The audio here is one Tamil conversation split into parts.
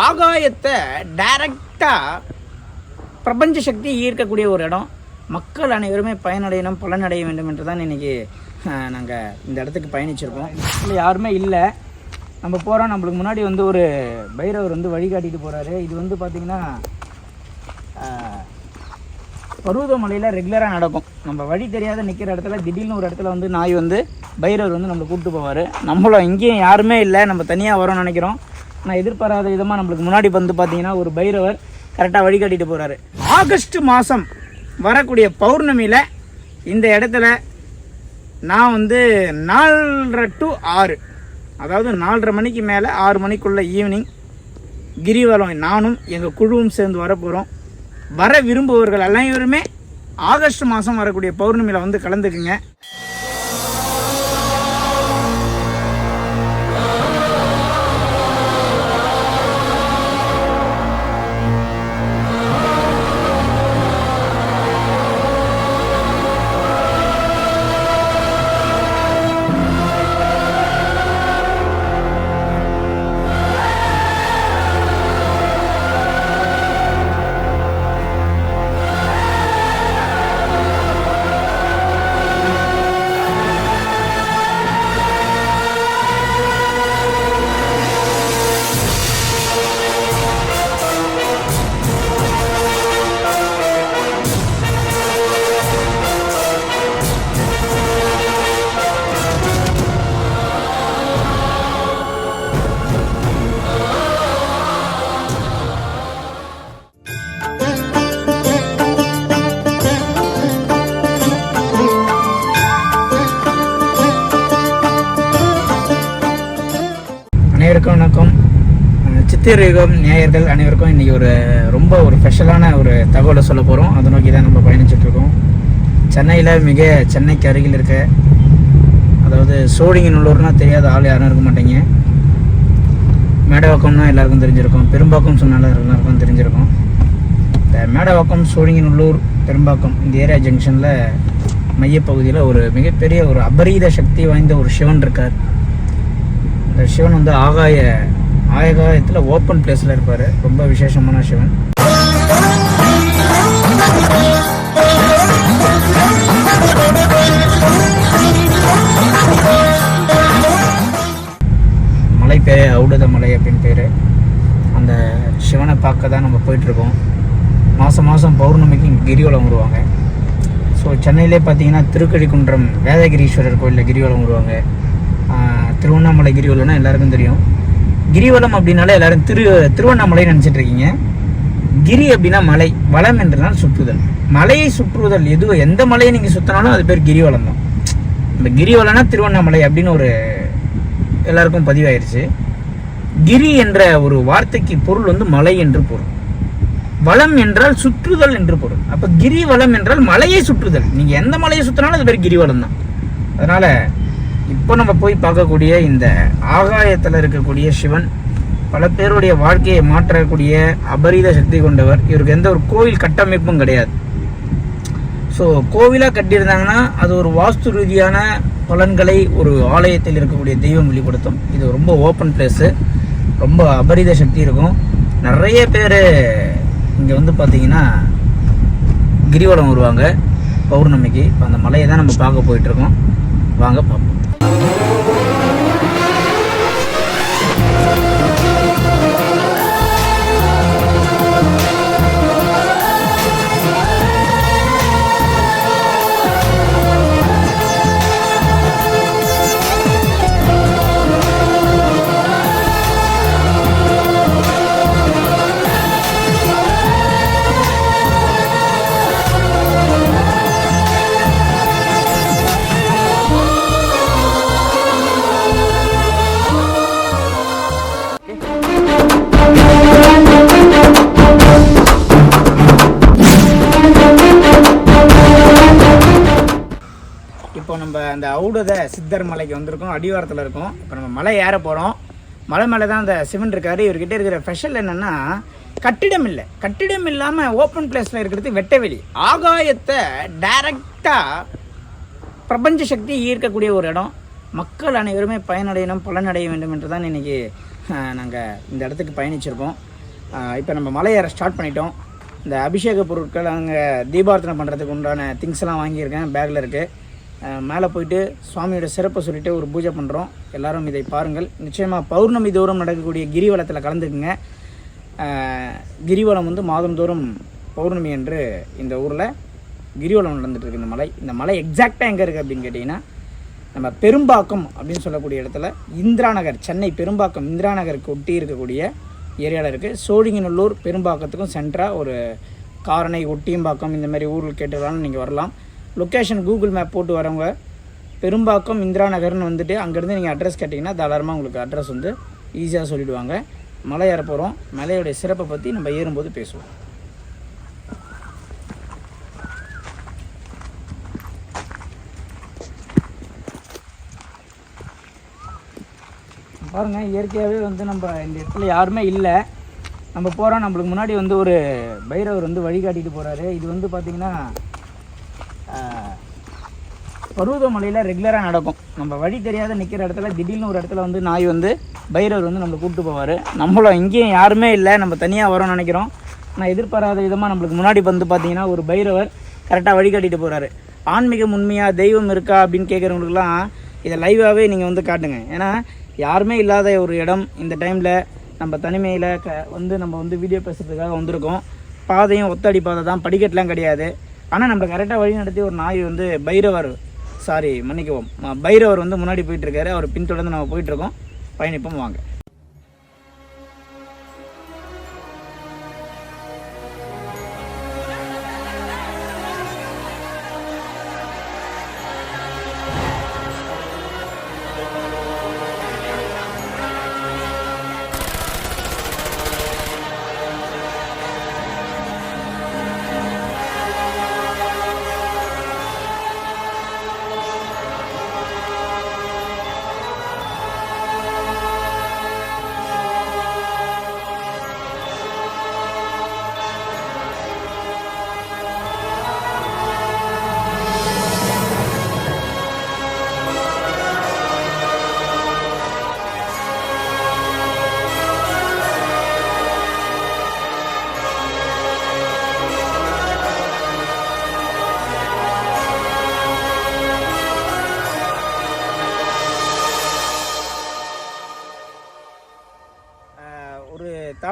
ஆகாயத்தை டைரக்டாக பிரபஞ்ச சக்தி ஈர்க்கக்கூடிய ஒரு இடம். மக்கள் அனைவருமே பயனடையணும் பலனடைய வேண்டும் என்று தான் இன்றைக்கி நாங்கள் இந்த இடத்துக்கு பயணிச்சிருக்கோம். இல்லை யாருமே இல்லை. நம்ம போகிறோம் நம்மளுக்கு முன்னாடி வந்து ஒரு பைரவர் வந்து வழிகாட்டிட்டு போகிறாரு இது வந்து பார்த்திங்கன்னா பருவதமலையில் ரெகுலராக நடக்கும். நம்ம வழி தெரியாத நிற்கிற இடத்துல திடீர்னு ஒரு இடத்துல வந்து நாய் வந்து பைரவர் வந்து நம்மளை கூப்பிட்டு போவார். நம்மளும் இங்கேயும் யாருமே இல்லை. நம்ம தனியாக வரோம்னு நினைக்கிறோம். ஆனால் எதிர்பாராத விதமாக நம்மளுக்கு முன்னாடி வந்து பார்த்தீங்கன்னா ஒரு பைரவர் கரெக்டாக வழிகாட்டிட்டு போகிறாரு ஆகஸ்ட் மாதம் வரக்கூடிய பௌர்ணமியில் இந்த இடத்துல நான் வந்து நாலரை டு ஆறு அதாவது நாலரை மணிக்கு மேலே ஆறு மணிக்குள்ள ஈவினிங் கிரிவலம் நானும் எங்கள் குழுவும் சேர்ந்து வர போகிறோம் வர விரும்புபவர்கள் அனைவருமே ஆகஸ்ட் மாதம் வரக்கூடிய பௌர்ணமியில் வந்து கலந்துக்குங்க. அஹ் நேயர்கள் அனைவருக்கும் இன்றைக்கி ஒரு ரொம்ப ஒரு ஸ்பெஷலான ஒரு தகவலை சொல்ல போகிறோம் அதை நோக்கி தான் நம்ம பயணிச்சுட்டு இருக்கோம். சென்னையில் மிக சென்னைக்கு அருகில் இருக்க அதாவது சோழிங்கநல்லூர்னா தெரியாத ஆள் யாரும் இருக்க மாட்டீங்க. மேடவாக்கம்னா எல்லாருக்கும் தெரிஞ்சிருக்கும். பெரும்பாக்கம் சொன்னால எல்லாருக்கும் தெரிஞ்சிருக்கும். இந்த மேடவாக்கம் சோழிங்கநல்லூர் பெரும்பாக்கம் இந்த ஏரியா ஜங்ஷனில் மையப்பகுதியில் ஒரு மிகப்பெரிய ஒரு அபரீத சக்தி வாய்ந்த ஒரு சிவன் இருக்கார். இந்த சிவன் வந்து ஆகாய ஆயகாயத்தில் ஓப்பன் பிளேஸில் இருப்பார். ரொம்ப விசேஷமான சிவன். மலை பேர் ஔடத மலை அப்படின்னு பேர். அந்த சிவனை பார்க்க தான் நம்ம போயிட்டுருக்கோம். மாதம் மாதம் பௌர்ணமிக்கு இங்கே கிரிவலம் வருவாங்க. ஸோ சென்னையிலே பார்த்தீங்கன்னா திருக்கழிக்குன்றம் வேதகிரீஸ்வரர் கோயிலில் கிரிவலம் வருவாங்க. திருவண்ணாமலை கிரிவலம்னா எல்லாருக்கும் தெரியும். கிரிவலம் அப்படின்னாலே எல்லாரும் திரு திருவண்ணாமலை நினச்சிட்டு இருக்கீங்க கிரி அப்படின்னா மலை வளம் என்றுதான் சுற்றுதல். மலையை சுற்றுவதல் எது எந்த மலையை நீங்கள் சுற்றினாலும் அது பேர் கிரிவலம் தான். இந்த கிரிவலம்னா திருவண்ணாமலை அப்படின்னு ஒரு எல்லாருக்கும் பதிவாயிருச்சு. கிரி என்ற ஒரு வார்த்தைக்கு பொருள் வந்து மலை என்று பொருள். வளம் என்றால் சுற்றுதல் என்று பொருள். அப்போ கிரி வளம் என்றால் மலையை சுற்றுதல். நீங்கள் எந்த மலையை சுற்றினாலும் அது பேர் கிரிவலம் தான். அதனால் இப்போ நம்ம போய் பார்க்கக்கூடிய இந்த ஆகாயத்தில் இருக்கக்கூடிய சிவன் பல பேருடைய வாழ்க்கையை மாற்றக்கூடிய அபரீத சக்தி கொண்டவர். இவருக்கு எந்த ஒரு கோவில் கட்டமைப்பும் கிடையாது. ஸோ கோவிலாக கட்டியிருந்தாங்கன்னா அது ஒரு வாஸ்து ரீதியான பலன்களை ஒரு ஆலயத்தில் இருக்கக்கூடிய தெய்வம் வெளிப்படுத்தும். இது ரொம்ப ஓப்பன் பிளேஸு ரொம்ப அபரித சக்தி இருக்கும். நிறைய பேர் இங்கே வந்து பார்த்தீங்கன்னா கிரிவலம் வருவாங்க. பௌர்ணமிக்கு. இப்போ அந்த மலையை தான் நம்ம பார்க்க போயிட்டுருக்கோம் வாங்க பார்ப்போம். அந்த ஔடத சித்தர் மலைக்கு வந்திருக்கோம் அடிவாரத்தில் இருக்கும். இப்போ நம்ம மலை ஏற போகிறோம் மலை மேலே தான் அந்த சிவன் இருக்காரு. இவர்கிட்ட இருக்கிற ஸ்பெஷல் என்னென்னா கட்டிடம் இல்லை. கட்டிடம் இல்லாமல் ஓப்பன் பிளேஸில் இருக்கிறது வெட்டவெளி. ஆகாயத்தை டைரக்டாக பிரபஞ்ச சக்தி ஈர்க்கக்கூடிய ஒரு இடம். மக்கள் அனைவருமே பயனடையணும் பலனடைய வேண்டும் என்று தான் இன்றைக்கி நாங்கள் இந்த இடத்துக்கு பயணிச்சிருக்கோம். இப்போ நம்ம மலை ஏற ஸ்டார்ட் பண்ணிட்டோம். இந்த அபிஷேக பொருட்கள் அங்கே தீபார்த்தனை பண்ணுறதுக்கு உண்டான திங்ஸ் எல்லாம் வாங்கியிருக்கேன். பேக்கில் இருக்குது மேலே போயிட்டு சுவாமியோட சிறப்பை சொல்லிட்டு ஒரு பூஜை பண்ணுறோம் எல்லாரும் இதை பாருங்கள். நிச்சயமாக பௌர்ணமி தோறும் நடக்கக்கூடிய கிரிவலத்தில் கலந்துக்குங்க. கிரிவலம் வந்து மாதந்தோறும் பௌர்ணமி என்று இந்த ஊரில் கிரிவலம் நடந்துகிட்ருக்கு இந்த மலை இந்த மலை எக்ஸாக்டாக எங்கே இருக்குது அப்படின்னு கேட்டிங்கன்னா நம்ம பெரும்பாக்கம் அப்படின்னு சொல்லக்கூடிய இடத்துல இந்திரா நகர் சென்னை பெரும்பாக்கம் இந்திரா நகருக்கு ஒட்டி இருக்கக்கூடிய ஏரியாவில் இருக்குது சோழிங்கநல்லூர் பெரும்பாக்கத்துக்கும் சென்ட்ராக ஒரு காரணை ஒட்டியம்பாக்கம் இந்த மாதிரி ஊரில் கேட்டுக்கலாம் நீங்கள் வரலாம். லொக்கேஷன் கூகுள் மேப் போட்டு வரவங்க பெரும்பாக்கம் இந்திரா நகர்னு வந்துட்டு அங்கேருந்து நீங்கள் அட்ரஸ் கேட்டிங்கன்னா தாராளமாக உங்களுக்கு அட்ரஸ் வந்து ஈஸியாக சொல்லிவிடுவாங்க மலை ஏற போகிறோம் மலையோடைய சிறப்பை பற்றி நம்ம ஏறும்போது பேசுவோம். பாருங்கள் இயற்கையாகவே வந்து நம்ம இந்த இடத்துல யாருமே இல்லை. நம்ம போகிறோம் நம்மளுக்கு முன்னாடி வந்து ஒரு பைரவர் வந்து வழிகாட்டிட்டு போகிறாரு இது வந்து பார்த்திங்கன்னா பருவதமலையில் ரெகுலராக நடக்கும். நம்ம வழி தெரியாத நிற்கிற இடத்துல திடீர்னு ஒரு இடத்துல வந்து நாய் வந்து பைரவர் வந்து நம்மளை கூப்பிட்டு போவார். நம்மளும் இங்கேயும் யாருமே இல்லை. நம்ம தனியாக வரோம்னு நினைக்கிறோம். நான் எதிர்பாராத விதமாக நம்மளுக்கு முன்னாடி வந்து பார்த்தீங்கன்னா ஒரு பைரவர் கரெக்டாக வழிகாட்டிட்டு போகிறாரு ஆன்மீகம் உண்மையாக தெய்வம் இருக்கா அப்படின்னு கேட்குறவங்களுக்குலாம் இதை லைவாகவே நீங்கள் வந்து காட்டுங்க. ஏன்னா யாருமே இல்லாத ஒரு இடம் இந்த டைமில் நம்ம தனிமையில் க வந்து நம்ம வந்து வீடியோ பேசுகிறதுக்காக வந்திருக்கோம். பாதையும் ஒத்தடி பாதை தான். படிக்கட்டெலாம் கிடையாது. ஆனால் நம்ம கரெக்டாக வழி நடத்தி ஒரு நாய் வந்து பைரவர் சாரி மன்னிக்கவும். பைரவர் வந்து முன்னாடி போயிட்டு இருக்காரு. அவர் பின்தொடர்ந்து நம்ம போயிட்டு இருக்கோம். பயணிப்போம் வாங்க.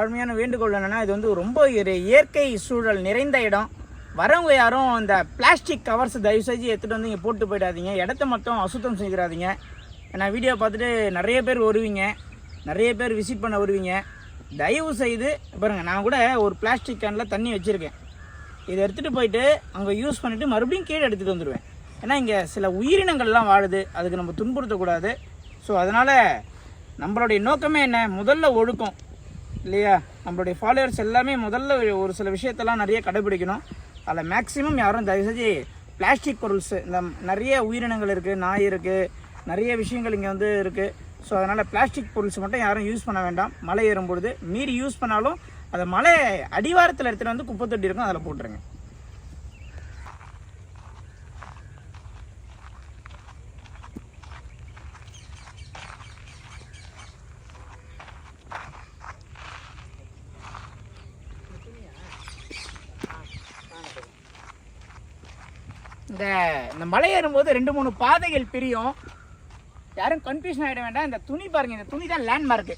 தாழ்மையான வேண்டுகோள் என்னன்னா இது வந்து ரொம்ப ஒரு இயற்கை சூழல் நிறைந்த இடம். வரவங்க யாரும் இந்த பிளாஸ்டிக் கவர்ஸ் தயவு செஞ்சு எடுத்துகிட்டு வந்து இங்கே போட்டு போயிடாதீங்க. இடத்த மட்டும் அசுத்தம் செய்கிறாதீங்க ஏன்னா வீடியோ பார்த்துட்டு நிறைய பேர் வருவீங்க. நிறைய பேர் விசிட் பண்ண வருவீங்க. தயவு செய்து பாருங்கள் நான் கூட ஒரு பிளாஸ்டிக் கேனில் தண்ணி வச்சுருக்கேன். இதை எடுத்துகிட்டு போயிட்டு அங்கே யூஸ் பண்ணிவிட்டு மறுபடியும் கீழே எடுத்துகிட்டு வந்துடுவேன் ஏன்னா இங்கே சில உயிரினங்கள்லாம் வாழுது. அதுக்கு நம்ம துன்புறுத்தக்கூடாது. ஸோ அதனால் நம்மளுடைய நோக்கமே என்ன? முதல்ல ஒழுக்கம். இல்லையா? நம்மளுடைய ஃபாலோவர்ஸ் எல்லாமே முதல்ல ஒரு சில விஷயத்தெல்லாம் நிறைய கடைபிடிக்கணும். அதில் மேக்ஸிமம் யாரும் தயவு செஞ்சு பிளாஸ்டிக் பொருள்ஸு இந்த நிறைய உயிரினங்கள் இருக்குது நாய் இருக்குது நிறைய விஷயங்கள் இங்கே வந்து இருக்குது ஸோ அதனால் பிளாஸ்டிக் பொருள்ஸ் மட்டும் யாரும் யூஸ் பண்ண வேண்டாம். மலை ஏறும் பொழுது மீறி யூஸ் பண்ணாலும் அதை மலை அடிவாரத்தில் எடுத்துகிட்டு வந்து குப்பை தொட்டி இருக்கும் அதில் போட்டுருங்க. இந்த இந்த மலை ஏறும்போது ரெண்டு மூணு பாதைகள் பிரியும். யாரும் கன்ஃபியூஷன் ஆகிட வேண்டாம். இந்த துணி பாருங்கள் இந்த துணி தான் லேண்ட்மார்க்கு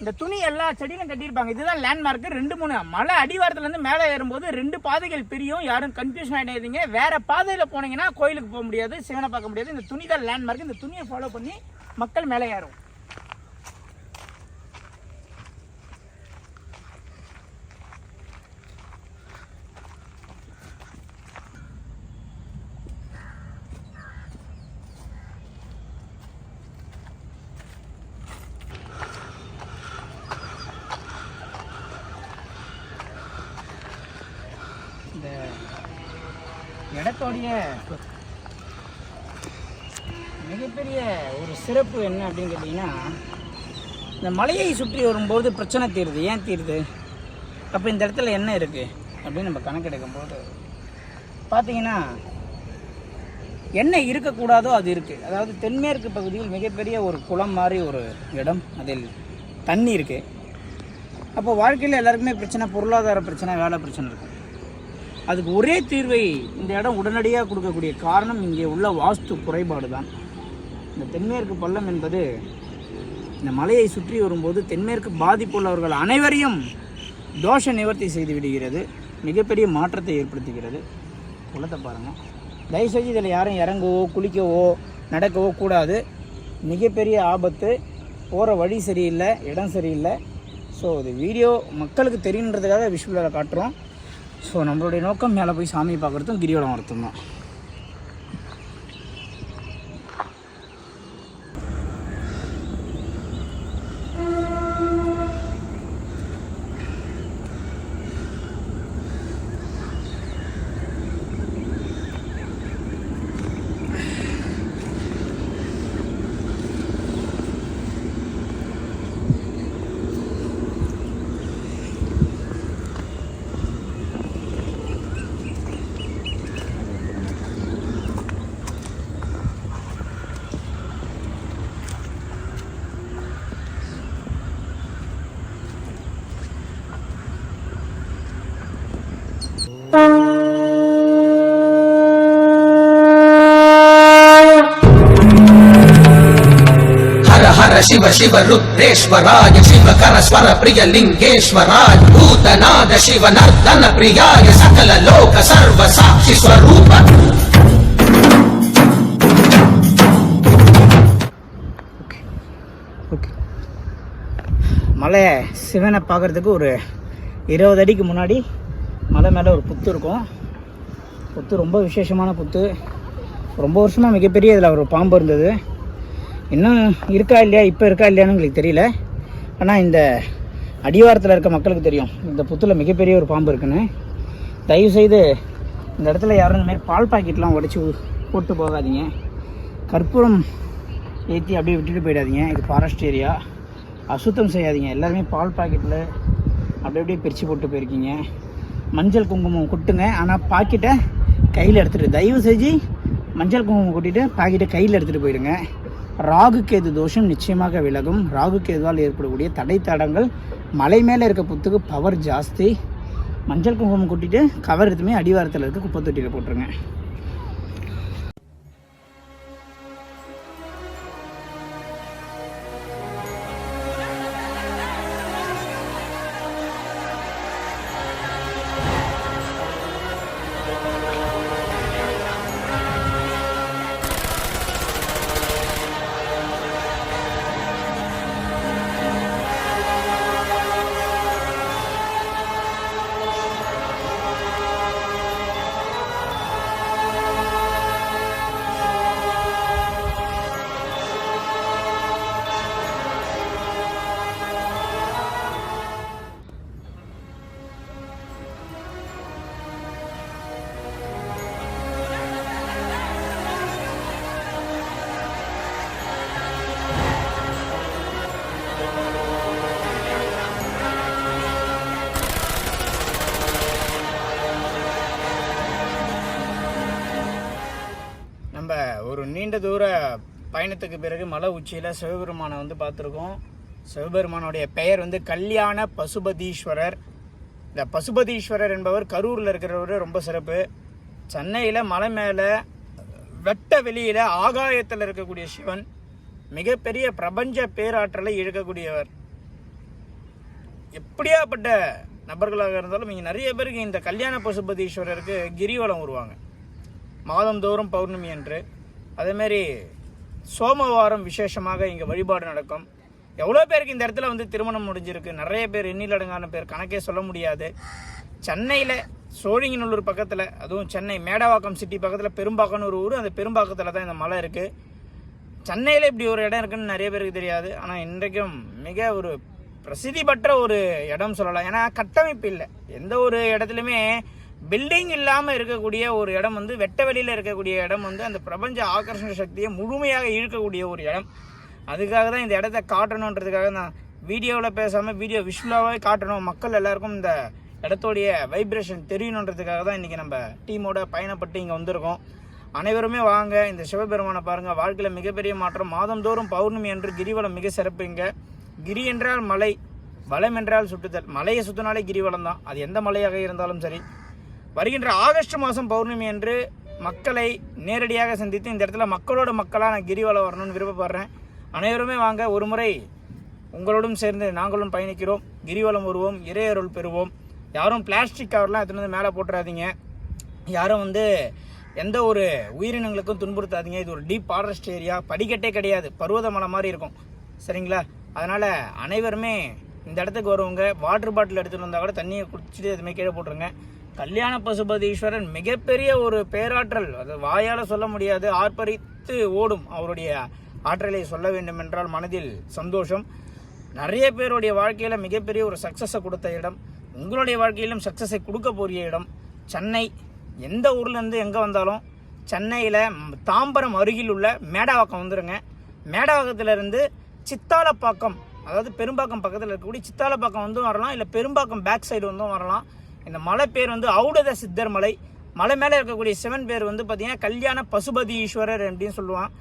இந்த துணி எல்லா செடியிலும் கட்டியிருப்பாங்க. இதுதான் லேண்ட்மார்க்கு ரெண்டு மூணு மலை அடிவாரத்துலேருந்து மேலே ஏறும்போது ரெண்டு பாதைகள் பிரியும். யாரும் கன்ஃபியூஷன் ஆகிடாதீங்க வேறு பாதையில் போனீங்கன்னா கோயிலுக்கு போக முடியாது சிவனை பார்க்க முடியாது. இந்த துணி தான் லேண்ட்மார்க் இந்த துணியை ஃபாலோ பண்ணி மக்கள் மேலே ஏறும் இந்த இடத்தோடைய மிகப்பெரிய ஒரு சிறப்பு என்ன அப்படின்னு கேட்டிங்கன்னா இந்த மலையை சுற்றி வரும்போது பிரச்சனை தீருது. ஏன் தீருது? அப்போ இந்த இடத்துல என்ன இருக்குது அப்படின்னு நம்ம கணக்கெடுக்கும்போது பார்த்தீங்கன்னா என்ன இருக்கக்கூடாதோ அது இருக்குது அதாவது தென்மேற்கு பகுதியில் மிகப்பெரிய ஒரு குளம் மாதிரி ஒரு இடம். அதில் தண்ணி இருக்குது அப்போ வாழ்க்கையில் எல்லாருக்குமே பிரச்சனை பொருளாதார பிரச்சனை வேலை பிரச்சனை இருக்கும் அதுக்கு ஒரே தீர்வை இந்த இடம் உடனடியாக கொடுக்கக்கூடிய காரணம் இங்கே உள்ள வாஸ்து குறைபாடு தான் இந்த தென்மேற்கு பள்ளம் என்பது இந்த மலையை சுற்றி வரும்போது தென்மேற்கு பாதிப்புள்ளவர்கள் அனைவரையும் தோஷ நிவர்த்தி செய்து விடுகிறது. மிகப்பெரிய மாற்றத்தை ஏற்படுத்துகிறது. குளத்தை பாருங்கள் தயவுசெய்து இதில் யாரும் இறங்கவோ குளிக்கவோ நடக்கவோ கூடாது. மிகப்பெரிய ஆபத்து. போகிற வழி சரியில்லை இடம் சரியில்லை. ஸோ இது வீடியோ மக்களுக்கு தெரியுன்றதுக்காக விஷுவலில் காட்டுறோம். ஸோ நம்மளுடைய நோக்கம் மேலே போய் சாமி பார்க்குறதும் கிரிவலம் வரத்தும் தான். शिव शिव रुद्रेश्वराय शिवकर स्वर प्रिय लिङ्गेश्वराय भूतनाद शिव नर्दन प्रियाय सकल लोक सर्व साक्षि स्वरूप ஓகே மலை சிவனை பார்க்குறதுக்கு ஒரு இருபது அடிக்கு முன்னாடி மலை மேலே ஒரு புத்து இருக்கும் புத்து ரொம்ப விசேஷமான புத்து ரொம்ப வருஷமாக மிகப்பெரிய இதில் ஒரு பாம்பு இருந்தது இன்னும் இருக்கா இல்லையா? இப்போ இருக்கா இல்லையான்னு எங்களுக்கு தெரியல. ஆனால் இந்த அடிவாரத்தில் இருக்க மக்களுக்கு தெரியும். இந்த புத்தில் மிகப்பெரிய ஒரு பாம்பு இருக்குன்னு. தயவுசெய்து இந்த இடத்துல யாரும் இந்த மாதிரி பால் பாக்கெட்லாம் உடச்சி போட்டு போகாதீங்க. கற்பூரம் ஏற்றி அப்படியே விட்டுட்டு போயிடாதீங்க. இது ஃபாரஸ்ட் ஏரியா அசுத்தம் செய்யாதீங்க. எல்லாருமே பால் பாக்கெட்டில் அப்படி அப்படியே பிரித்து போட்டு போயிருக்கீங்க. மஞ்சள் குங்குமம் கொட்டுங்க. ஆனால் பாக்கெட்டை கையில் எடுத்துகிட்டு தயவு செஞ்சு மஞ்சள் குங்குமம் கொட்டிட்டு பாக்கெட்டை கையில் எடுத்துகிட்டு போயிடுங்க. ராகு கேது தோஷம் நிச்சயமாக விலகும். ராகு கேதுவால் ஏற்படக்கூடிய தடை தடங்கள் மலை மேலே இருக்க புத்துக்கு பவர் ஜாஸ்தி. மஞ்சள் குங்குமம் கொட்டிட்டு கவர் எடுத்துமே அடிவாரத்தில் இருக்க குப்பை தொட்டியில் போட்டுருங்க. நம்ம ஒரு நீண்ட தூர பயணத்துக்கு பிறகு மலை உச்சியில் சிவபெருமானை வந்து பார்த்துருக்கோம். சிவபெருமானுடைய பெயர் வந்து கல்யாண பசுபதீஸ்வரர். இந்த பசுபதீஸ்வரர் என்பவர் கரூரில் இருக்கிறவர் ரொம்ப சிறப்பு. சென்னையில் மலை மேலே வெட்ட வெளியில் ஆகாயத்தில் இருக்கக்கூடிய சிவன் மிகப்பெரிய பிரபஞ்ச பேராற்றலை இழுக்கக்கூடியவர். எப்படியாப்பட்ட நபர்களாக இருந்தாலும் இங்கே நிறைய பேருக்கு இந்த கல்யாண பசுபதீஸ்வரருக்கு கிரிவலம் வருவாங்க மாதந்தோறும் பௌர்ணமி அன்று. அதேமாரி சோமவாரம் விசேஷமாக இங்கே வழிபாடு நடக்கும். எவ்வளோ பேருக்கு இந்த இடத்துல வந்து திருமணம் முடிஞ்சிருக்கு. நிறைய பேர் எண்ணிலடங்கான பேர் கணக்கே சொல்ல முடியாது. சென்னையில் சோழிங்கநல்லூர் பக்கத்தில் அதுவும் சென்னை மேடவாக்கம் சிட்டி பக்கத்தில் பெரும்பாக்கம்னு ஒரு ஊர் அந்த பெரும்பாக்கத்தில் தான் இந்த மலை இருக்குது சென்னையில் இப்படி ஒரு இடம் இருக்குன்னு நிறைய பேருக்கு தெரியாது. ஆனால் இன்றைக்கும் மிக ஒரு பிரசித்தி பெற்ற ஒரு இடம் சொல்லலாம். ஏன்னா கட்டமைப்பு இல்லை. எந்த ஒரு இடத்துலையுமே பில்டிங் இல்லாமல் இருக்கக்கூடிய ஒரு இடம் வந்து வெட்ட வெளியில் இருக்கக்கூடிய இடம் வந்து அந்த பிரபஞ்ச ஆகர்ஷண சக்தியை முழுமையாக இழுக்கக்கூடிய ஒரு இடம். அதுக்காக தான் இந்த இடத்த காட்டணுன்றதுக்காக நான் வீடியோவில் பேசாமல் வீடியோ விஷுவலாகவே காட்டணும். மக்கள் எல்லாருக்கும் இந்த இடத்தோடைய வைப்ரேஷன் தெரியணுன்றதுக்காக தான் இன்றைக்கி நம்ம டீமோட பயணப்பட்டு இங்கே வந்திருக்கோம். அனைவருமே வாங்க இந்த சிவபெருமானை பாருங்கள் வாழ்க்கையில் மிகப்பெரிய மாற்றம். மாதந்தோறும் பௌர்ணமி என்று கிரிவலம் மிக சிறப்புங்க கிரி என்றால் மலை வளம் என்றால் சுட்டுதல் மலையை சுற்றினாலே கிரிவலம் தான். அது எந்த மலையாக இருந்தாலும் சரி வருகின்ற ஆகஸ்ட் மாதம் பௌர்ணமி அன்று மக்களை நேரடியாக சந்தித்து இந்த இடத்துல மக்களோட மக்களாக நான் கிரிவலம் வரணும்னு விருப்பப்படுறேன். அனைவருமே வாங்க ஒரு முறை உங்களோடும் சேர்ந்து நாங்களும் பயணிக்கிறோம். கிரிவலம் வருவோம் இறையருள் பெறுவோம். யாரும் பிளாஸ்டிக் கவர்லாம் எடுத்துன்னு வந்து மேலே போட்டுறாதீங்க. யாரும் வந்து எந்த ஒரு உயிரினங்களுக்கும் துன்புறுத்தாதீங்க. இது ஒரு டீப் ஃபாரஸ்ட் ஏரியா படிக்கட்டே கிடையாது. பருவதமலை மாதிரி இருக்கும். சரிங்களா? அதனால் அனைவருமே இந்த இடத்துக்கு வருவங்க. வாட்டர் பாட்டில் எடுத்துகிட்டு வந்தால் கூட தண்ணியை குடிச்சிட்டு எதுவுமே கீழே போட்டுருங்க. கல்யாண பசுபதீஸ்வரன் மிகப்பெரிய ஒரு பேராற்றல். அது வாயால் சொல்ல முடியாது ஆர்ப்பரித்து ஓடும் அவருடைய ஆற்றலை சொல்ல வேண்டும் என்றால் மனதில் சந்தோஷம். நிறைய பேருடைய வாழ்க்கையில் மிகப்பெரிய ஒரு சக்ஸஸை கொடுத்த இடம் உங்களுடைய வாழ்க்கையிலும் சக்ஸஸை கொடுக்க போகிற இடம் சென்னை. எந்த ஊர்லேருந்து எங்கே வந்தாலும் சென்னையில் தாம்பரம் அருகில் உள்ள மேடாவாக்கம் வந்துடுங்க மேடாவாக்கத்திலிருந்து சித்தாலப்பாக்கம் அதாவது பெரும்பாக்கம் பக்கத்தில் இருக்கக்கூடிய சித்தாலப்பாக்கம் வந்தும் வரலாம் இல்லை பெரும்பாக்கம் பேக் சைடு வந்தும் வரலாம். இந்த மலை பேர் வந்து ஔடத சித்தர் மலை. மலை மேலே இருக்கக்கூடிய சிவன் பேர் வந்து பார்த்திங்கன்னா கல்யாண பசுபதி ஈஸ்வரர் அப்படின்னு சொல்லுவான்.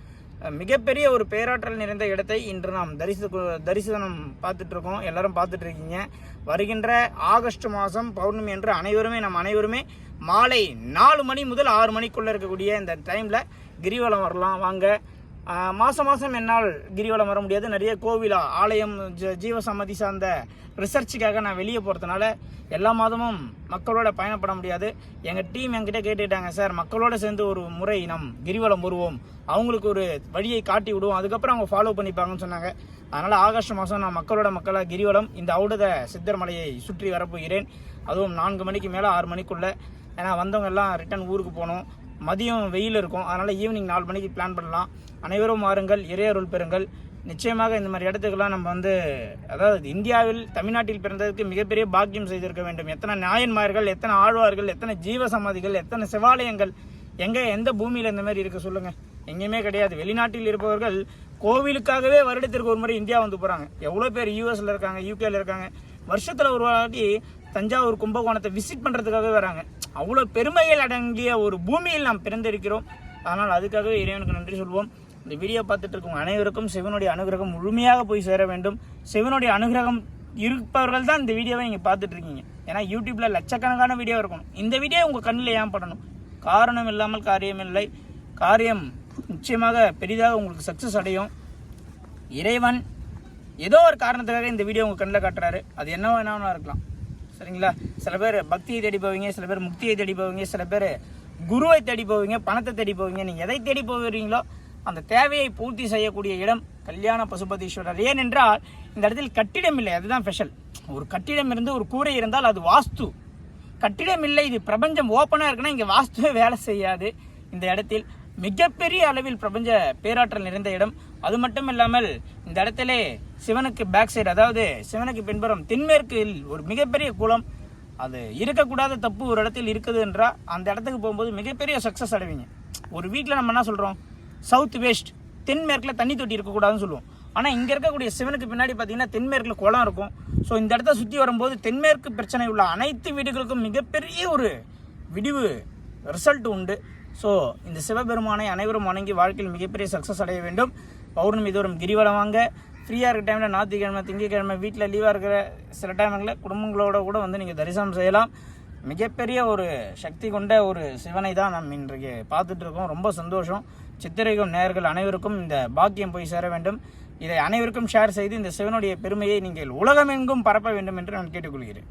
மிகப்பெரிய ஒரு பேராற்றல் நிறைந்த இடத்தை இன்று நாம் தரிசு தரிசனம் பார்த்துட்ருக்கோம் எல்லோரும் எல்லாரும் வருகின்ற ஆகஸ்ட் மாதம் பௌர்ணமி என்று அனைவருமே நம் அனைவருமே மாலை நாலு மணி முதல் ஆறு மணிக்குள்ளே இருக்கக்கூடிய இந்த டைமில் கிரிவலம் வரலாம். வாங்க. மாதம் மாதம் என்னால் கிரிவலம் வர முடியாது. நிறைய கோவிலா ஆலயம் ஜ- ஜீவ சார்ந்த ரிசர்ச்சுக்காக நான் வெளியே போகிறதுனால எல்லா மாதமும் மக்களோட பயணப்பட முடியாது. எங்கள் டீம் என்கிட்ட கேட்டுக்கிட்டாங்க சார் மக்களோட சேர்ந்து ஒரு முறை நம் கிரிவலம் வருவோம். அவங்களுக்கு ஒரு வழியை காட்டி விடுவோம். அதுக்கப்புறம் அவங்க ஃபாலோ பண்ணிப்பாங்கன்னு சொன்னாங்க. அதனால் ஆகஸ்ட் மாதம் நான் மக்களோட மக்களாக கிரிவலம் இந்த அவுடத சித்தர் மலையை சுற்றி வரப்போகிறேன். அதுவும் நான்கு மணிக்கு மேலே ஆறு மணிக்குள்ளே. ஏன்னா வந்தவங்க எல்லாம் ரிட்டர்ன் ஊருக்கு போகணும். மதியம் வெயில் இருக்கும். அதனால் ஈவினிங் நாலு மணிக்கு பிளான் பண்ணலாம். அனைவரும் வாருங்கள் இறையருள் பெறுங்கள். நிச்சயமாக இந்த மாதிரி இடத்துக்கெல்லாம் நம்ம வந்து அதாவது இந்தியாவில் தமிழ்நாட்டில் பிறந்ததுக்கு மிகப்பெரிய பாக்கியம் செய்திருக்க வேண்டும். எத்தனை நாயன்மார்கள் எத்தனை ஆழ்வார்கள் எத்தனை ஜீவ சமாதிகள் எத்தனை சிவாலயங்கள் எங்கே எந்த பூமியில் இந்த மாதிரி இருக்கு சொல்லுங்கள் எங்கேயுமே கிடையாது. வெளிநாட்டில் இருப்பவர்கள் கோவிலுக்காகவே வருடத்திற்கு ஒரு முறை இந்தியா வந்து போகிறாங்க எவ்வளோ பேர் யூஎஸில் இருக்காங்க யூகேல இருக்காங்க. வருஷத்தில் ஒரு வாட்டி தஞ்சாவூர் கும்பகோணத்தை விசிட் பண்ணுறதுக்காகவே வராங்க. அவ்வளோ பெருமைகள் அடங்கிய ஒரு பூமியில் நாம் பிறந்திருக்கிறோம். ஆனால் அதுக்காகவே இறைவனுக்கு நன்றி சொல்வோம். இந்த வீடியோ பார்த்துட்டு இருக்கும் அனைவருக்கும் சிவனுடைய அனுகிரகம் முழுமையாக போய் சேர வேண்டும். சிவனுடைய அனுகிரகம் இருப்பவர்கள் தான் இந்த வீடியோவை நீங்கள் பார்த்துட்டு இருக்கீங்க. ஏன்னா யூடியூப்பில் லட்சக்கணக்கான வீடியோ இருக்கணும் இந்த வீடியோ உங்கள் கண்ணில் ஏன் படணும்? காரணம் இல்லாமல் காரியம் இல்லை. காரியம் நிச்சயமாக பெரிதாக உங்களுக்கு சக்ஸஸ் அடையும். இறைவன் ஏதோ ஒரு காரணத்துக்காக இந்த வீடியோ உங்கள் கண்ணில் காட்டுறாரு. அது என்ன வேணாலும் இருக்கலாம். சரிங்களா சில பேர் பக்தியை தேடி போவீங்க சில பேர் முக்தியை தேடி போவீங்க சில பேர் குருவை தேடி போவீங்க பணத்தை தேடி போவீங்க. நீங்கள் எதை தேடி போவீங்களோ அந்த தேவையை பூர்த்தி செய்யக்கூடிய இடம் கல்யாண பசுபதீஸ்வரர். ஏனென்றால் இந்த இடத்தில் கட்டிடம் இல்லை அதுதான் ஸ்பெஷல். ஒரு கட்டிடம் இருந்து ஒரு கூரை இருந்தால் அது வாஸ்து. கட்டிடம் இல்லை இது பிரபஞ்சம் ஓப்பனாக இருக்குன்னா இங்கே வாஸ்துவே வேலை செய்யாது. இந்த இடத்தில் மிகப்பெரிய அளவில் பிரபஞ்ச பேராற்றல் நிறைந்த இடம் அது மட்டும் இல்லாமல் இந்த இடத்திலே சிவனுக்கு பேக் சைடு அதாவது சிவனுக்கு பின்புறம் தென்மேற்கில் ஒரு மிகப்பெரிய குளம். அது இருக்கக்கூடாத தப்பு ஒரு இடத்தில் இருக்குது என்றால் அந்த இடத்துக்கு போகும்போது மிகப்பெரிய சக்ஸஸ் அடைவீங்க. ஒரு வீட்டில் நம்ம என்ன சொல்கிறோம் சவுத் வெஸ்ட் தென்மேற்கில் தண்ணி தொட்டி இருக்கக்கூடாதுன்னு சொல்லுவோம். ஆனால் இங்கே இருக்கக்கூடிய சிவனுக்கு பின்னாடி பார்த்தீங்கன்னா தென்மேற்கில் குளம் இருக்கும். ஸோ இந்த இடத்த சுற்றி வரும்போது தென்மேற்கு பிரச்சனை உள்ள அனைத்து வீடுகளுக்கும் மிகப்பெரிய ஒரு விடிவு ரிசல்ட் உண்டு. ஸோ இந்த சிவபெருமானை அனைவரும் வணங்கி வாழ்க்கையில் மிகப்பெரிய சக்ஸஸ் அடைய வேண்டும். பௌர்ணமி தோறும் கிரிவலம் வாங்க. ஃப்ரீயாக இருக்க டைமில் ஞாயிற்றுக்கிழமை திங்கக்கிழமை வீட்டில் லீவாக இருக்கிற சில டைமில் குடும்பங்களோட கூட வந்து நீங்கள் தரிசனம் செய்யலாம். மிகப்பெரிய ஒரு சக்தி கொண்ட ஒரு சிவனை தான் நம்ம இன்றைக்கு பார்த்துட்டு இருக்கோம். ரொம்ப சந்தோஷம். சித்திரைக்கும் நேர்கள் அனைவருக்கும் இந்த பாக்கியம் போய் சேர வேண்டும். இதை அனைவருக்கும் ஷேர் செய்து இந்த சிவனுடைய பெருமையை நீங்கள் உலகமெங்கும் பரப்ப வேண்டும் என்று நான் கேட்டுக்கொள்கிறேன்.